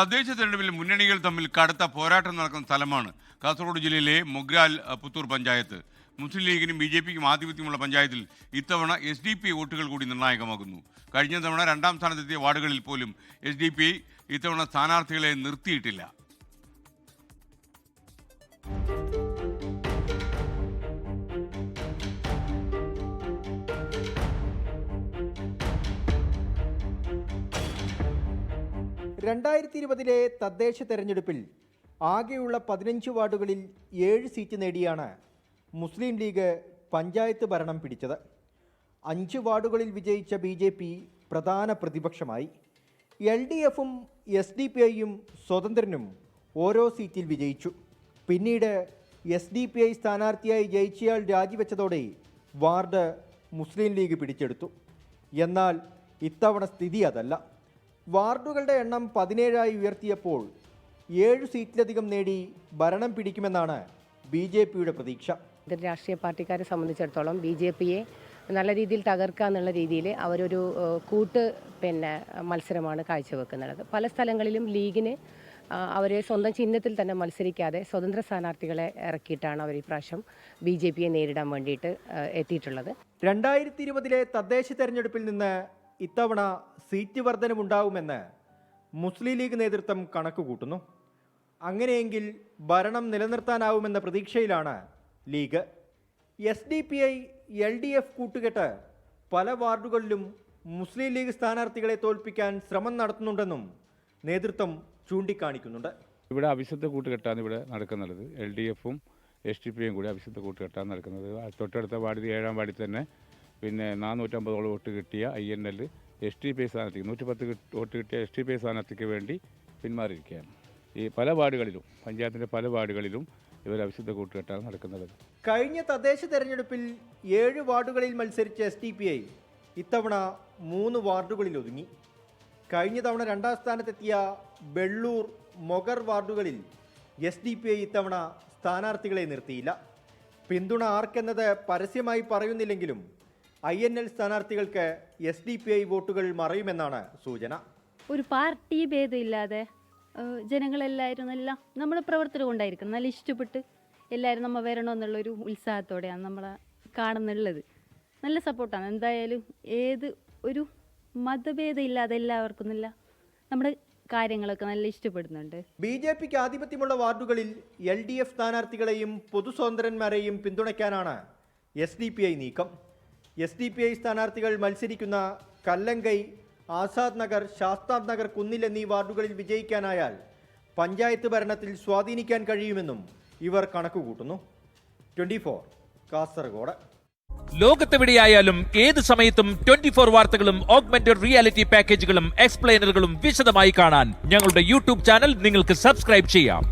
തദ്ദേശ തെരഞ്ഞെടുപ്പിൽ മുന്നണികൾ തമ്മിൽ കടുത്ത പോരാട്ടം നടക്കുന്ന സ്ഥലമാണ് കാസർഗോഡ് ജില്ലയിലെ മൊഗ്രാൽ പുത്തൂർ പഞ്ചായത്ത്. മുസ്ലിം ലീഗിനും ബി ജെ പിക്കും ആധിപത്യമുള്ള പഞ്ചായത്തിൽ ഇത്തവണ എസ് ഡി പി വോട്ടുകൾ കൂടി നിർണായകമാകുന്നു. കഴിഞ്ഞ തവണ രണ്ടാം സ്ഥാനത്തെത്തിയ വാർഡുകളിൽ പോലും എസ് ഡി പി ഇത്തവണ സ്ഥാനാർത്ഥികളെ നിർത്തിയിട്ടില്ല. രണ്ടായിരത്തി ഇരുപതിലെ തദ്ദേശ തെരഞ്ഞെടുപ്പിൽ ആകെയുള്ള പതിനഞ്ച് വാർഡുകളിൽ ഏഴ് സീറ്റ് നേടിയാണ് മുസ്ലിം ലീഗ് പഞ്ചായത്ത് ഭരണം പിടിച്ചത്. അഞ്ച് വാർഡുകളിൽ വിജയിച്ച ബി ജെ പി പ്രധാന പ്രതിപക്ഷമായി. എൽ ഡി എഫും എസ് ഡി പി ഐയും സ്വതന്ത്രനും ഓരോ സീറ്റിൽ വിജയിച്ചു. പിന്നീട് എസ് ഡി പി ഐ സ്ഥാനാർത്ഥിയായി ജയിച്ചയാൾ രാജിവെച്ചതോടെ വാർഡ് മുസ്ലിം ലീഗ് പിടിച്ചെടുത്തു. എന്നാൽ ഇത്തവണ സ്ഥിതി അതല്ല. വാർഡുകളുടെ എണ്ണം പതിനേഴായി ഉയർത്തിയപ്പോൾ ഏഴ് സീറ്റിലധികം നേടി ഭരണം പിടിക്കുമെന്നാണ് ബി ജെ പിയുടെ പ്രതീക്ഷ. രാഷ്ട്രീയ പാർട്ടിക്കാരെ സംബന്ധിച്ചിടത്തോളം ബി ജെ പിയെ നല്ല രീതിയിൽ തകർക്കുക എന്നുള്ള രീതിയിൽ അവരൊരു കൂട്ട് പിന്നെ മത്സരമാണ് കാഴ്ചവെക്കുന്നത്. പല സ്ഥലങ്ങളിലും ലീഗിന് അവരെ സ്വന്തം ചിഹ്നത്തിൽ തന്നെ മത്സരിക്കാതെ സ്വതന്ത്ര സ്ഥാനാർത്ഥികളെ ഇറക്കിയിട്ടാണ് അവർ ഇപ്രാവശ്യം ബി ജെ പിയെ നേരിടാൻ വേണ്ടിയിട്ട് എത്തിയിട്ടുള്ളത്. രണ്ടായിരത്തി ഇരുപതിലെ തദ്ദേശ തെരഞ്ഞെടുപ്പിൽ നിന്ന് ഇത്തവണ സീറ്റ് വർധനമുണ്ടാവുമെന്ന് മുസ്ലിം ലീഗ് നേതൃത്വം കണക്കുകൂട്ടുന്നു. അങ്ങനെയെങ്കിൽ ഭരണം നിലനിർത്താനാവുമെന്ന പ്രതീക്ഷയിലാണ് League. S D P I L D F കൂട്ടുകെട്ട് പല വാർഡുകളിലും മുസ്ലിം ലീഗ് സ്ഥാനാർത്ഥികളെ തോൽപ്പിക്കാൻ ശ്രമം നടത്തുന്നുണ്ടെന്നും നേതൃത്വം ചൂണ്ടിക്കാണിക്കുന്നുണ്ട്. ഇവിടെ അവിശുദ്ധ കൂട്ടുകെട്ടാണ് ഇവിടെ നടക്കുന്നത്. എൽ ഡി എഫും എസ് ടി പിയും കൂടി അവിശുദ്ധ കൂട്ടുകെട്ടാണ് നടക്കുന്നത്. തൊട്ടടുത്ത വാർഡിൽ ഏഴാം വാർഡിൽ തന്നെ പിന്നെ നാനൂറ്റമ്പതോളം വോട്ട് കിട്ടിയ I N L S T P സ്ഥാനാർത്ഥിക്ക് നൂറ്റിപ്പത്ത് വോട്ട് കിട്ടിയ എസ് ടി പി സ്ഥാനാർത്ഥിക്ക് വേണ്ടി പിന്മാറിയിരിക്കുകയാണ്. ഈ പല വാർഡുകളിലും പഞ്ചായത്തിന്റെ പല വാർഡുകളിലും ഇവർ അവിശുദ്ധ കൂട്ടുകെട്ടാണ് നടക്കുന്നത്. കഴിഞ്ഞ തദ്ദേശ തെരഞ്ഞെടുപ്പിൽ ഏഴ് വാർഡുകളിൽ മത്സരിച്ച എസ് ടി പി ഐ ഇത്തവണ മൂന്ന് വാർഡുകളിൽ ഒതുങ്ങി. കഴിഞ്ഞ തവണ രണ്ടാം സ്ഥാനത്തെത്തിയ വെള്ളൂർ മൊഗർ വാർഡുകളിൽ എസ് ഡി പി ഐ ഇത്തവണ സ്ഥാനാർത്ഥികളെ നിർത്തിയില്ല. പിന്തുണ ആർക്കെന്നത് പരസ്യമായി പറയുന്നില്ലെങ്കിലും ഐ എൻ എൽ സ്ഥാനാർത്ഥികൾക്ക് എസ് ഡി പി ഐ വോട്ടുകൾ മറയുമെന്നാണ് സൂചന. ഒരു പാർട്ടി ഭേദമില്ലാതെ ജനങ്ങളെല്ലാവരും നല്ല നമ്മുടെ പ്രവർത്തനം കൊണ്ടായിരിക്കണം. നല്ല ഇഷ്ടപ്പെട്ട് എല്ലാവരും നമ്മൾ വരണമെന്നുള്ളൊരു ഉത്സാഹത്തോടെയാണ് നമ്മൾ കാണുന്നുള്ളത്. നല്ല സപ്പോർട്ടാണ്. എന്തായാലും ഏത് ഒരു മതഭേദമില്ലാതെ എല്ലാവർക്കും നല്ല നമ്മുടെ കാര്യങ്ങളൊക്കെ നല്ല ഇഷ്ടപ്പെടുന്നുണ്ട്. ബി ജെ പിക്ക് ആധിപത്യമുള്ള വാർഡുകളിൽ എൽ ഡി എഫ് സ്ഥാനാർത്ഥികളെയും പൊതുസ്വതന്ത്രന്മാരെയും പിന്തുണയ്ക്കാനാണ് എസ് ഡി പി ഐ നീക്കം. എസ് ഡി പി ഐ സ്ഥാനാർത്ഥികൾ മത്സരിക്കുന്ന കല്ലങ്കൈ ആസാദ് നഗർ ശാസ്താബ് നഗർ കുന്നിൽ എന്നീ വാർഡുകളിൽ വിജയിക്കാനായാൽ പഞ്ചായത്ത് ഭരണത്തിൽ സ്വാധീനിക്കാൻ കഴിയുമെന്നും ഇവർ കണക്കുകൂട്ടുന്നു. Twenty four Kasaragod. ലോകത്തെവിടെയായാലും ഏത് സമയത്തും ട്വന്റി ഫോർ വാർത്തകളും ഓഗ്മെന്റഡ് റിയാലിറ്റി പാക്കേജുകളും എക്സ്പ്ലെയിനറുകളും വിശദമായി കാണാൻ ഞങ്ങളുടെ യൂട്യൂബ് ചാനൽ നിങ്ങൾക്ക് സബ്സ്ക്രൈബ് ചെയ്യാം.